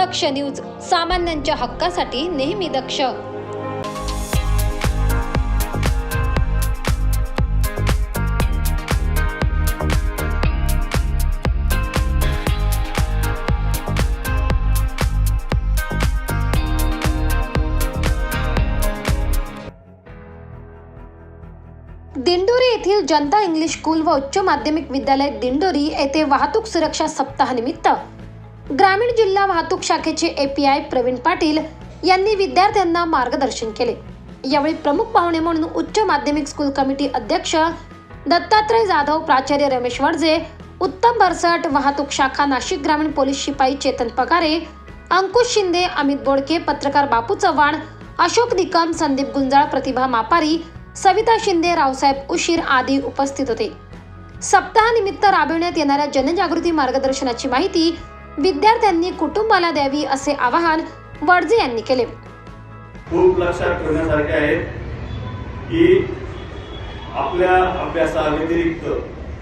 दक्ष news सामान्यांच्या हक्कासाठी नेहमी दक्ष. दिंडोरी येथील जनता इंग्लिश स्कूल व उच्च माध्यमिक विद्यालय दिंडोरी येथे वाहतूक सुरक्षा सप्ताहानिमित्त ग्रामीण जिल्हा वाहतूक शाखेचे एपीआय प्रवीण पाटील यांनी विद्यार्थ्यांना मार्गदर्शन केले. यावेळी प्रमुख पाहुणे म्हणून उच्च माध्यमिक स्कूल कमिटी अध्यक्ष दत्तात्रय जाधव प्राचार्य रमेश वडजे उत्तम भरसट वाहतूक शाखा नाशिक ग्रामीण पोलीस शिपाई चेतन पगारे अंकुश शिंदे अमित बोडके पत्रकार बापू चव्हाण अशोक निकम संदीप गुंजाळ प्रतिभा मापारी सविता शिंदे रावसाहेब उशीर आदी उपस्थित होते. सप्ताहानिमित्त राबविण्यात येणाऱ्या जनजागृती मार्गदर्शनाची माहिती विद्यार्थ्यांनी कुटुंबाला द्यावी असे आवाहन वडजे यांनी केले. खूप लक्षात ठेवण्यासारखे आहे की आपल्या अभ्यासाव्यतिरिक्त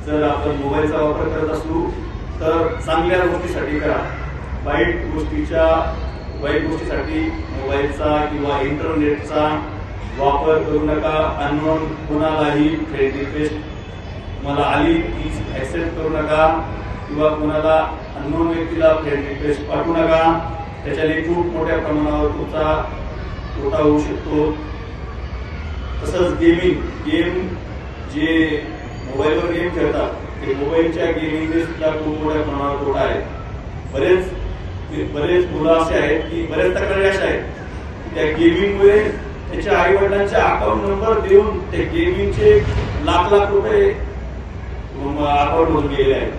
जर आपण मोबाईलचा वापर करत असू तर चांगल्या गोष्टीसाठी करा. वाईट गोष्टीच्या वाईट गोष्टीसाठी मोबाईलचा किंवा इंटरनेटचा वापर करू नका. अननोन कोणालाही फ्रेंड रिक्वेस्ट मला आली ती ऍक्सेप्ट करू नका. किंवा कोणाला अननोन व्यक्तीला फ्रेंड रिक्वेस्ट पाठवू नका. त्याच्याने खूप मोठ्या प्रमाणावर तुमचा तोटा होऊ शकतो. तसंच गेमिंग गेम जे मोबाईलवर गेम खेळतात ते मोबाईलच्या गेमिंगने सुद्धा खूप मोठ्या प्रमाणावर तोटा आहे. बरेच बरेच मुलं असे आहेत की बरेच तक्रारी अशा आहेत त्या गेमिंगमुळे त्याच्या आई वडिलांचे अकाउंट नंबर देऊन त्या गेमिंगचे लाख लाख रुपये अकाउंट होऊन गेले आहेत.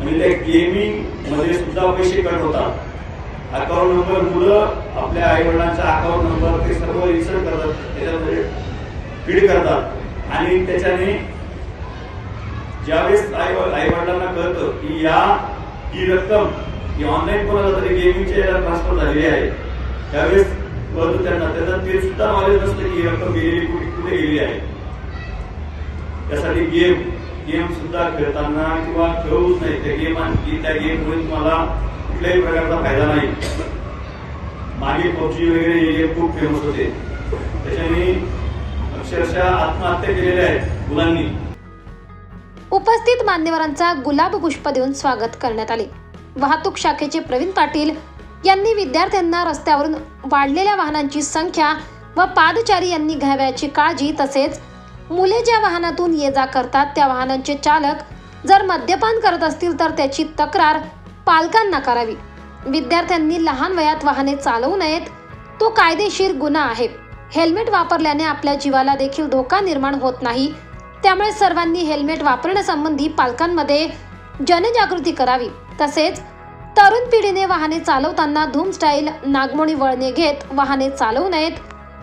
आणि त्या गेमिंगमध्ये सुद्धा पैसे कट होतात. अकाउंट नंबर मुलं आपल्या आई वडिलांचा अकाउंट नंबर ते सर्व इन्सर्ट करतात त्याच्यामध्ये फीड करतात. आणि त्याच्याने ज्यावेळेस आई आई वडिलांना कळतं की या ही रक्कम ही ऑनलाईन कोणाला तरी गेमिंगच्या याला ट्रान्सफर झालेली आहे. त्यावेळेस कळतं त्यांना. त्यांना ते सुद्धा नॉलेज नसतं की ही रक्कम गेलेली कुठे कुठे गेली आहे. त्यासाठी गेम गेम सुद्धा खेळताना किंवा खेळूच नाही त्या गेम आणखी त्या गेममुळे तुम्हाला कुठल्याही प्रकारचा फायदा नाही. मागे पबजी वगैरे हे गेम खूप फेमस होते. त्याच्याने अक्षरशः आत्महत्या केलेल्या आहेत मुलांनी. उपस्थित मान्यवरांचा गुलाब पुष्प देऊन स्वागत करण्यात आले. वाहतूक शाखेचे प्रवीण पाटील यांनी विद्यार्थ्यांना रस्त्यावरून वाढलेल्या वाहनांची संख्या व वा पादचारी यांनी घ्यावयाची काळजी तसेच मुले ज्या वाहनातून ये जा करतात त्या वाहनांचे चालक जर मद्यपान करत असतील तर त्याची तक्रार पालकांना करावी. विद्यार्थ्यांनी लहान वयात वाहने चालवू नयेत तो कायदेशीर गुन्हा आहे. हेल्मेट वापरल्याने आपल्या जीवाला देखील धोका निर्माण होत नाही. त्यामुळे सर्वांनी हेल्मेट वापरण्यासंबंधी पालकांमध्ये जनजागृती करावी. तसेच तरुण पिढीने वाहने चालवताना धूम स्टाईल नागमोडी वळणे घेत वाहने चालवू नयेत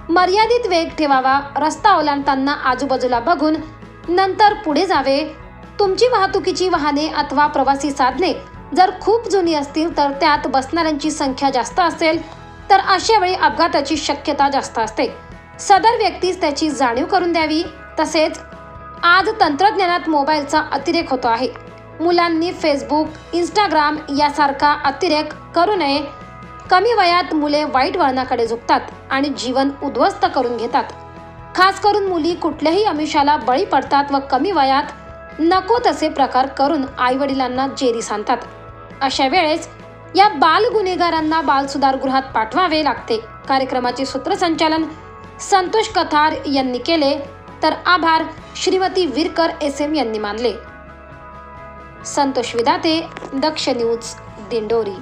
मर्यादित वेग ठेवावा रस्ता ओलांडताना आजूबाजूला बघून नंतर पुढे जावे. तुमची वाहतुकीची वाहने अथवा प्रवासी साधने जर खूप जुनी असतील तर त्यात बसणाऱ्यांची संख्या जास्त असेल तर अशा वेळी अपघाताची शक्यता जास्त असते. सदर व्यक्तीस त्याची जाणीव करून द्यावी. तसेच आज तंत्रज्ञानात मोबाईलचा अतिरेक होतो आहे. मुलांनी फेसबुक इंस्टाग्राम यासारखा अतिरेक करू नये. कमी वयात मुले वाईट वळणाकडे झुकतात आणि जीवन उद्ध्वस्त करून घेतात. खास करून मुली कुठल्याही आमिषाला बळी पडतात व कमी वयात नको तसे प्रकार करून आई वडिलांना जेरी सांगतात. अशा वेळेस या बाल गुन्हेगारांना बाल सुधारगृहात पाठवावे लागते. कार्यक्रमाचे सूत्रसंचालन संतोष कथार यांनी केले. तर आभार श्रीमती विरकर एस एम यांनी मानले. संतोष विदाते दक्ष न्यूज दिंडोरी.